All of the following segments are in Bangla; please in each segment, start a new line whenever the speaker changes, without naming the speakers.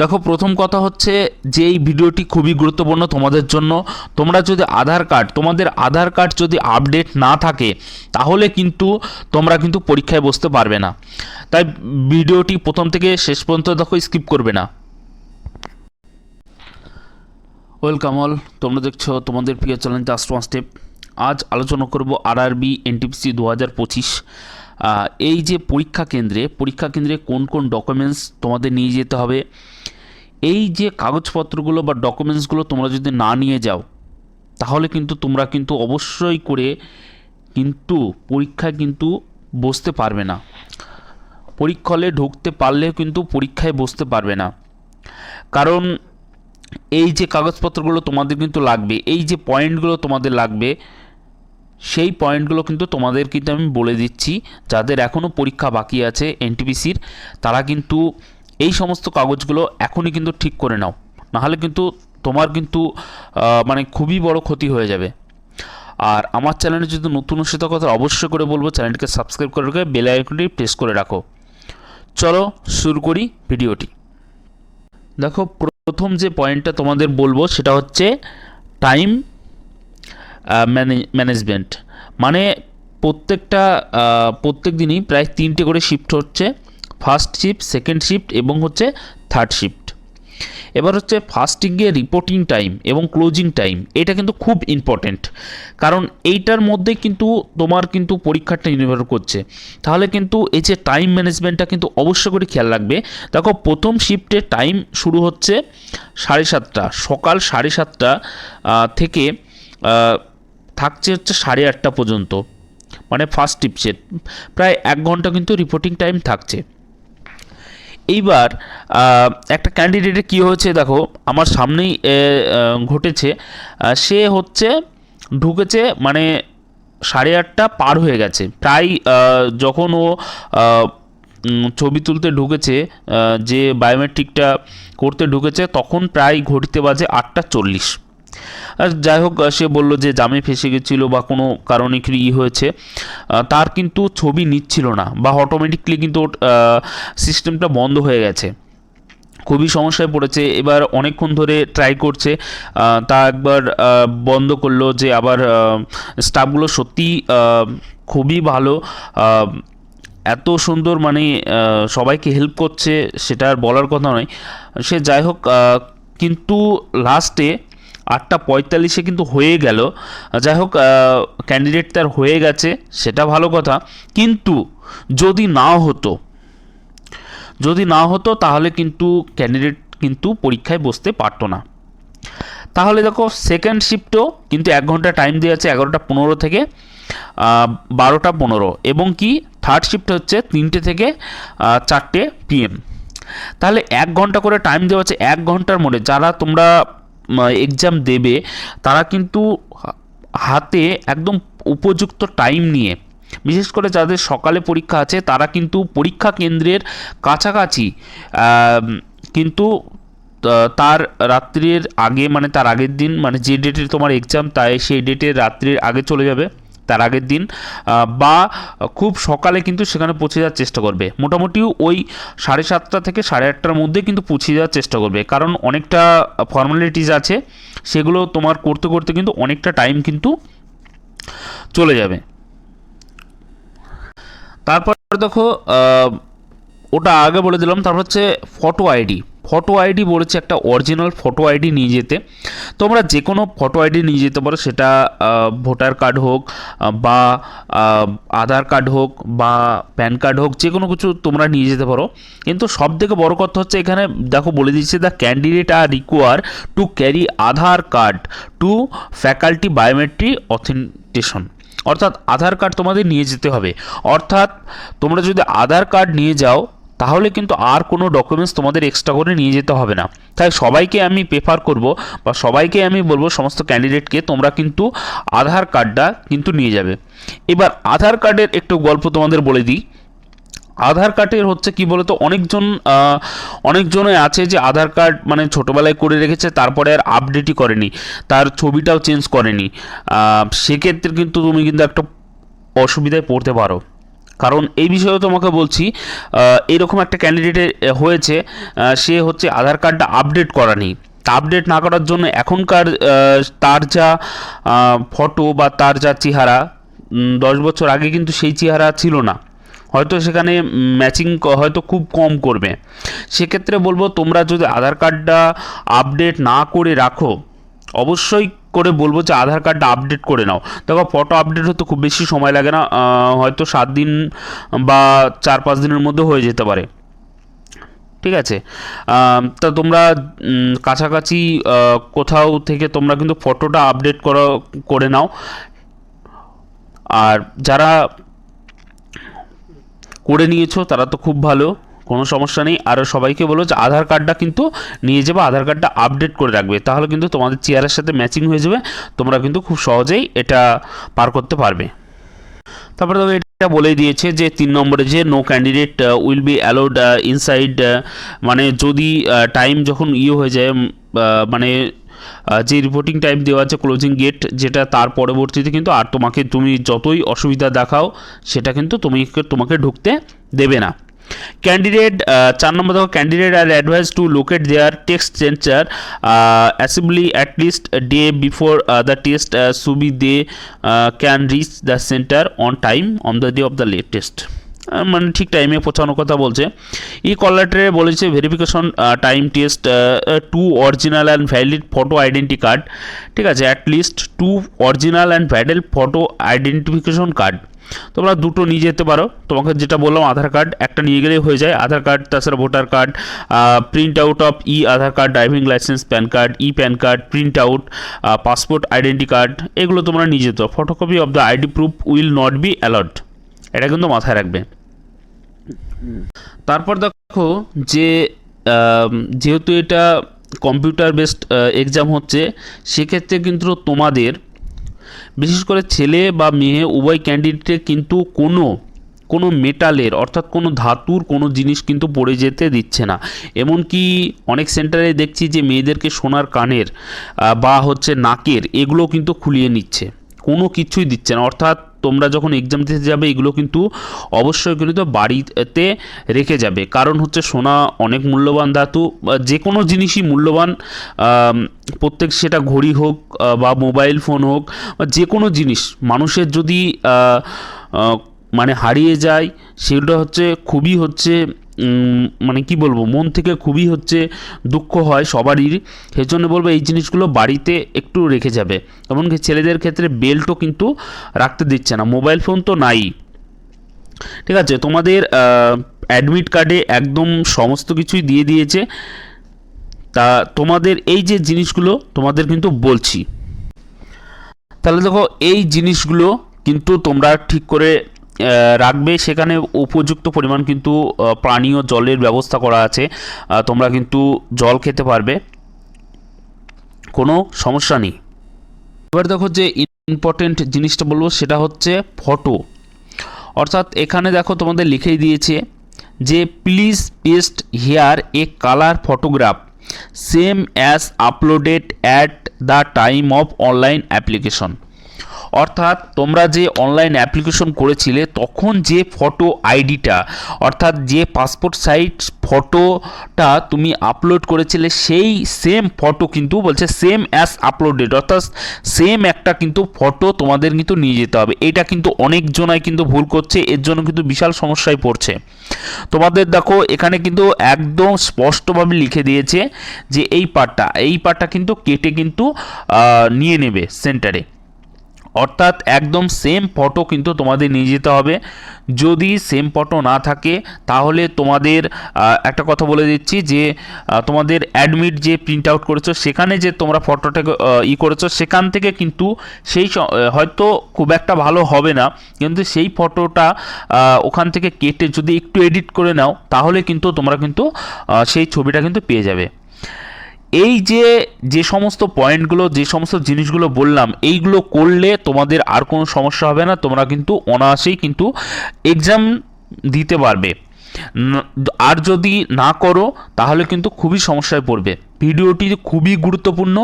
দেখো, প্রথম কথা হচ্ছে যে এই ভিডিওটি খুবই গুরুত্বপূর্ণ তোমাদের জন্য। তোমরা যদি আধার কার্ড, তোমাদের আধার কার্ড যদি আপডেট না থাকে, তাহলে কিন্তু তোমরা কিন্তু পরীক্ষায় বসতে পারবে না। তাই ভিডিওটি প্রথম থেকে শেষ পর্যন্ত দেখো, স্কিপ করবে না। ওয়েলকাম অল, তোমরা দেখছ তোমাদের প্রিয় চ্যানেল জাস্ট ওয়ান স্টেপ। আজ আলোচনা করব আরআরবি এনটিপিসি দু হাজার পঁচিশ। এই যে পরীক্ষা কেন্দ্রে পরীক্ষা কেন্দ্রে কোন কোন ডকুমেন্টস তোমাদের নিয়ে যেতে হবে? এই যে কাগজপত্রগুলো বা ডকুমেন্টসগুলো তোমরা যদি না নিয়ে যাও, তাহলে কিন্তু তোমরা কিন্তু অবশ্যই করে কিন্তু পরীক্ষায় কিন্তু বসতে পারবে না। পরীক্ষা হলে ঢুকতে পারলেও কিন্তু পরীক্ষায় বসতে পারবে না। কারণ এই যে কাগজপত্রগুলো তোমাদের কিন্তু লাগবে, এই যে পয়েন্টগুলো তোমাদের লাগবে সেই পয়েন্টগুলো কিন্তু তোমাদের কিন্তু আমি বলে দিচ্ছি। যাদের এখনও পরীক্ষা বাকি আছে এনটিপিসির, তারা কিন্তু এই সমস্ত কাগজগুলো এখনই কিন্তু ঠিক করে নাও। নাহলে কিন্তু তোমার কিন্তু মানে খুবই বড় ক্ষতি হয়ে যাবে। আর আমার চ্যানেলে যদি নতুন সেটা কথা অবশ্যই করে বলব, চ্যানেলটিকে সাবস্ক্রাইব করে রেখে বেল আইকনটি প্রেস করে রাখো। চলো শুরু করি ভিডিওটি। দেখো, প্রথম যে পয়েন্টটা তোমাদের বলব, সেটা হচ্ছে টাইম ম্যানেজমেন্ট মানে প্রত্যেকটা প্রত্যেক দিনই প্রায় তিনটে করে শিফট হচ্ছে। ফার্স্ট শিফট সেকেন্ড শিফট এবং হচ্ছে থার্ড শিফট এবার হচ্ছে ফাস্টিংয়ে রিপোর্টিং টাইম এবং ক্লোজিং টাইম এটা কিন্তু খুব ইম্পর্টেন্ট কারণ এইটার মধ্যে কিন্তু তোমার কিন্তু পরীক্ষাটা নির্ভর করছে। তাহলে কিন্তু এই যে টাইম ম্যানেজমেন্টটা কিন্তু অবশ্য করে খেয়াল রাখবে। দেখো, প্রথম শিফটে টাইম শুরু হচ্ছে সাড়ে সাতটা, সকাল সাড়ে সাতটা থেকে থাকছে হচ্ছে সাড়ে আটটা পর্যন্ত। মানে ফার্স্ট টিপসের প্রায় এক ঘণ্টা কিন্তু রিপোর্টিং টাইম থাকছে। এইবার একটা ক্যান্ডিডেটের কী হয়েছে দেখো, আমার সামনেই ঘটেছে। সে হচ্ছে ঢুকেছে মানে সাড়ে আটটা পার হয়ে গেছে। প্রায় যখন ও ছবি তুলতে ঢুকেছে যে বায়োমেট্রিকটা করতে ঢুকেছে, তখন প্রায় ঘড়িতে বাজে আটটা চল্লিশ। আর যাই হোক সে বলল যে জামে ফেসে গেছিল বা কোনো কারণে কি ই হয়েছে তার কিন্তু ছবি নিচ্ছিল না বা অটোমেটিকলি কিন্তু সিস্টেমটা বন্ধ হয়ে গেছে। খুবই সমস্যায় পড়েছে। এবার অনেকক্ষণ ধরে ট্রাই করছে তা একবার বন্ধ করল যে আবার স্টাফগুলো সত্যি খুবই ভালো এত সুন্দর মানে সবাইকে হেল্প করছে, সেটা আর বলার কথা নয়। সে যাই হোক কিন্তু লাস্টে আটটা পঁয়তাল্লিশে কিন্তু হয়ে গেল। যাই হোক ক্যান্ডিডেট তার হয়ে গেছে, সেটা ভালো কথা। কিন্তু যদি না হতো, যদি না হতো তাহলে কিন্তু ক্যান্ডিডেট কিন্তু পরীক্ষায় বসতে পারতো না। তাহলে দেখো সেকেন্ড শিফটও কিন্তু এক ঘণ্টা টাইম দেওয়া আছে, এগারোটা পনেরো থেকে বারোটা পনেরো। এবং কি থার্ড শিফট হচ্ছে তিনটে থেকে চারটে পিএম তাহলে এক ঘণ্টা করে টাইম দেওয়া আছে, এক ঘণ্টার মধ্যে। যারা তোমরা এক্সাম দেবে, তারা কিন্তু হাতে একদম উপযুক্ত টাইম নিয়ে, বিশেষ করে যাদের সকালে পরীক্ষা আছে, তারা কিন্তু পরীক্ষা কেন্দ্রের কাছাকাছি কিন্তু তার রাত্রির আগে মানে তার আগের দিন মানে যে ডেটে তোমার এক্সাম তাই সেই ডেটে রাত্রির আগে চলে যাবে। তার আগের দিন বা খুব সকালে কিন্তু সেখানে পৌঁছে যাওয়ার চেষ্টা করবে। মোটামুটি ওই সাড়ে সাতটা থেকে সাড়ে আটটার মধ্যে কিন্তু পৌঁছে যাওয়ার চেষ্টা করবে। কারণ অনেকটা ফর্মালিটিস আছে, সেগুলো তোমার করতে করতে কিন্তু অনেকটা টাইম কিন্তু চলে যাবে। তারপর দেখো ওটা আগে বলে দিলাম, তারপর হচ্ছে ফটো আইডি ফটো আইডি বলেছে, একটা অরিজিনাল ফটো আইডি নিয়ে যেতে। তোমরা যে কোনো ফটো আইডি নিয়ে যেতে পারো, সেটা ভোটার কার্ড হোক বা আধার কার্ড হোক, বা প্যান কার্ড হোক যে কোনো কিছু তোমরা নিয়ে যেতে পারো। কিন্তু সব থেকে বড় কথা হচ্ছে এখানে, দেখো বলে দিচ্ছে the candidate are require to carry Aadhaar card to faculty biometry authentication অর্থাৎ আধার কার্ড তোমাদের নিয়ে যেতে হবে। অর্থাৎ, তোমরা যদি আধার কার্ড নিয়ে যাও তাহলে কিন্তু আর কোনো ডকুমেন্টস তোমাদের এক্সট্রা করে নিয়ে যেতে হবে না। তাই সবাইকে আমি প্রেফার করব বা সবাইকে আমি বলব সমস্ত ক্যান্ডিডেটকে তোমরা কিন্তু আধার কার্ডটা কিন্তু নিয়ে যাবে। এবার আধার কার্ডের একটু গল্প তোমাদের বলে দিই। আধার কার্ডের হচ্ছে কি বলতো, অনেকজন অনেকজনে আছে যে আধার কার্ড মানে ছোটোবেলায় করে রেখেছে, তারপরে আর আপডেটই করেনি, তার ছবিটাও চেঞ্জ করেনি। সেক্ষেত্রে কিন্তু তুমি কিন্তু একটা অসুবিধায় পড়তে পারো। কারণ এই বিষয়েও তোমাকে বলছি এরকম একটা ক্যান্ডিডেটের হয়েছে সে হচ্ছে আধার কার্ডটা আপডেট করা নেই। আপডেট না করার জন্য এখনকার তার যা ফটো বা তার যা চেহারা দশ বছর আগে কিন্তু সেই চেহারা ছিল না। হয়তো সেখানে ম্যাচিং হয়তো খুব কম করবে। সেক্ষেত্রে বলব তোমরা যদি আধার কার্ডটা আপডেট না করে রাখো, অবশ্যই করে বলব যে আধার কার্ডটা আপডেট করে নাও। দেখো ফটো আপডেট হতে খুব বেশি সময় লাগে না হয়তো সাত দিন বা চার পাঁচ দিনের মধ্যে হয়ে যেতে পারে। ঠিক আছে? তা তোমরা কাছাকাছি কোথাও থেকে তোমরা কিন্তু ফটোটা আপডেট করে নাও। আর যারা করে নিয়েছো তারা তো খুব ভালো। কোনো সমস্যা নেই। আর সবাইকে বলো যে আধার কার্ডটা কিন্তু নিয়ে যাবে, আধার কার্ডটা আপডেট করে রাখবে। তাহলে কিন্তু তোমাদের চেয়ারের সাথে ম্যাচিং হয়ে যাবে। তোমরা কিন্তু খুব সহজেই এটা পার করতে পারবে। তারপরে তবে এটা বলেই দিয়েছে যে তিন নম্বরে যে no candidate will be allowed inside মানে যদি টাইম যখন ইয়ে হয়ে যায় মানে যে রিপোর্টিং টাইম দেওয়া আছে ক্লোজিং গেট যেটা তার পরবর্তীতে কিন্তু আর তোমাকে তুমি যতই অসুবিধা দেখাও, সেটা কিন্তু তুমি তোমাকে ঢুকতে দেবে না। ক্যান্ডিডেট চার নম্বর দেখো candidate are advise to locate their test centre assembly at least day before the test সুবি they can reach the centre on time on the day of the latest মানে ঠিক টাইমে পৌঁছানোর কথা বলছে। ই কল লেটারে বলেছে verification time test two original and valid photo identity card ঠিক আছে at least two original and valid photo identification card তোমরা দুটো নিয়ে যেতে পারো। তোমাকে যেটা বললাম, আধার কার্ড একটা নিয়ে গেলেই হয়ে যায়। আধার কার্ড, তাছাড়া voter card print out of e Aadhaar card driving licence PAN card e PAN card print out passport identity card এগুলো তোমরা নিয়ে যেতে photocopy of the ID proof will not be allowed এটা কিন্তু মাথায় রাখবে। তারপর দেখো যে যেহেতু এটা কম্পিউটার বেসড এক্সাম হচ্ছে, সেক্ষেত্রে কিন্তু তোমাদের বিশেষ করে ছেলে বা মেয়ে, উভয় ক্যান্ডিডেটে কিন্তু কোনো কোনো মেটালের অর্থাৎ কোনো ধাতুর কোনো জিনিস কিন্তু পড়ে যেতে দিচ্ছে না। এমনকি অনেক সেন্টারে দেখছি যে মেয়েদেরকে সোনার কানের বা হচ্ছে নাকের এগুলো কিন্তু খুলিয়ে নিচ্ছে। কোনো কিছুই দিচ্ছে না। অর্থাৎ তোমরা যখন এক্সাম দিতে যাবে, এগুলো কিন্তু অবশ্যই কিন্তু বাড়িতে রেখে যাবে। কারণ হচ্ছে সোনা অনেক মূল্যবান ধাতু যে কোনো জিনিসই মূল্যবান প্রত্যেক সেটা ঘড়ি হোক বা মোবাইল ফোন হোক যে কোনো জিনিস। মানুষের যদি মানে হারিয়ে যায় সেগুলো হচ্ছে খুবই হচ্ছে মানে কি বলব, মন থেকে খুবই হচ্ছে দুঃখ হয় সবারই। সেই জন্য বলব এই জিনিসগুলো বাড়িতে একটু রেখে যাবে। এমনকি ছেলেদের ক্ষেত্রে বেল্টও কিন্তু রাখতে দিচ্ছে না, মোবাইল ফোন তো নাই। ঠিক আছে, তোমাদের অ্যাডমিট কার্ডে একদম সমস্ত কিছুই দিয়ে দিয়েছে। তা তোমাদের এই যে জিনিসগুলো, তোমাদের কিন্তু বলছি। তাহলে দেখো, এই জিনিসগুলো কিন্তু তোমরা ঠিক করে রাখবে। সেখানে উপযুক্ত পরিমাণ কিন্তু পানীয় জলের ব্যবস্থা করা আছে। তোমরা কিন্তু জল খেতে পারবে। কোনো সমস্যা নেই। এবার দেখো যে ইম্পর্টেন্ট জিনিসটা বলব, সেটা হচ্ছে ফটো অর্থাৎ এখানে দেখো তোমাদের লিখেই দিয়েছে যে please paste here a colour photograph same as uploaded at the time of online application অর্থাৎ তোমরা যে অনলাইন অ্যাপ্লিকেশন করেছিলে, তখন যে ফটো আইডিটা অর্থাৎ যে পাসপোর্ট সাইজ ফটোটা তুমি আপলোড করেছিলে, সেই সেম ফটো কিন্তু বলছে সেম অ্যাজ আপলোডেড অর্থাৎ সেম একটা কিন্তু ফটো তোমাদের কিন্তু নিয়ে যেতে হবে। এটা কিন্তু অনেক জনাই কিন্তু ভুল করছে, এর জন্য কিন্তু বিশাল সমস্যায় পড়ছে। তোমাদের দেখো, এখানে কিন্তু একদম স্পষ্টভাবে লিখে দিয়েছে যে এই পার্টটা এই পার্টটা কিন্তু কেটে কিন্তু নিয়ে নেবে সেন্টারে অর্থাৎ একদম সেম ফটো কিন্তু তোমাদের নিয়ে যেতে হবে। যদি সেম ফটো না থাকে তাহলে তোমাদের একটা কথা বলে দিচ্ছি যে তোমাদের অ্যাডমিট যে প্রিন্ট আউট করেছ সেখানে যে তোমরা ফটোটাকে আহ, ই করেছ সেখান থেকে কিন্তু সেই হয়তো খুব একটা ভালো হবে না। কিন্তু সেই ফটোটা ওখান থেকে কেটে যদি একটু এডিট করে নাও তাহলে কিন্তু তোমরা কিন্তু সেই ছবিটা কিন্তু পেয়ে যাবে। এই যে যে সমস্ত পয়েন্টগুলো যে সমস্ত জিনিসগুলো বললাম, এইগুলো করলে তোমাদের আর কোনো সমস্যা হবে না, তোমরা কিন্তু অনায়াসেই কিন্তু এক্সাম দিতে পারবে। আর যদি না করো, তাহলে কিন্তু খুবই সমস্যায় পড়বে। ভিডিওটি খুবই গুরুত্বপূর্ণ।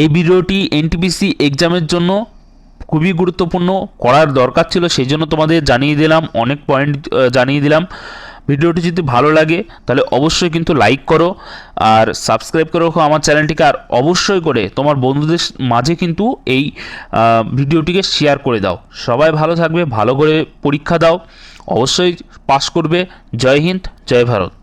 এই ভিডিওটি এনটিপিসি এক্সামের জন্য খুবই গুরুত্বপূর্ণ। করার দরকার ছিল, সেই জন্য তোমাদের জানিয়ে দিলাম, অনেক পয়েন্ট জানিয়ে দিলাম। ভিডিওটি যদি ভালো লাগে, তাহলে অবশ্যই কিন্তু লাইক করো আর সাবস্ক্রাইব করে রাখো আমার চ্যানেলটিকে আর অবশ্যই করে তোমার বন্ধুদের মাঝে কিন্তু এই ভিডিওটিকে শেয়ার করে দাও। সবাই ভালো থাকবে, ভালো করে পরীক্ষা দাও। অবশ্যই পাশ করবে। জয় হিন্দ, জয় ভারত।